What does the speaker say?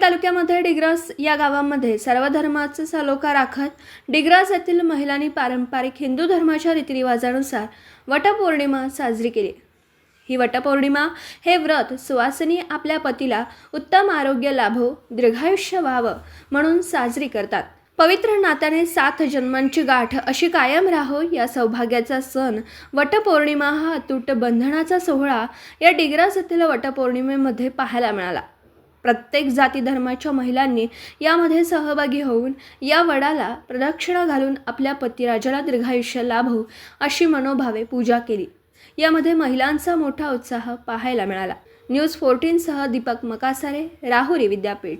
तालुक्यामध्ये डिग्रस या गावामध्ये सर्व धर्माचे सलोखा राखत डिग्रस येथील महिलांनी पारंपरिक हिंदू धर्माच्या रीतिरिवाजानुसार वटपौर्णिमा साजरी केली. ही वटपौर्णिमा हे व्रत सुवासिनी आपल्या पतीला उत्तम आरोग्य लाभो दीर्घायुष्य व्हावं म्हणून साजरी करतात. पवित्र नात्याने सात जन्मांची गाठ अशी कायम राहो या सौभाग्याचा सण वटपौर्णिमा हा अतूट बंधनाचा सोहळा या डिग्रस येथील वटपौर्णिमेमध्ये पाहायला मिळाला. प्रत्येक जाती धर्माच्या महिलांनी यामध्ये सहभागी होऊन या वडाला प्रदक्षिणा घालून आपल्या पतिराजाला दीर्घायुष्य लाभो अशी मनोभावे पूजा केली. यामध्ये महिलांचा मोठा उत्साह पाहायला मिळाला. न्यूज फोर्टीनसह दीपक मकासारे राहुरी विद्यापीठ.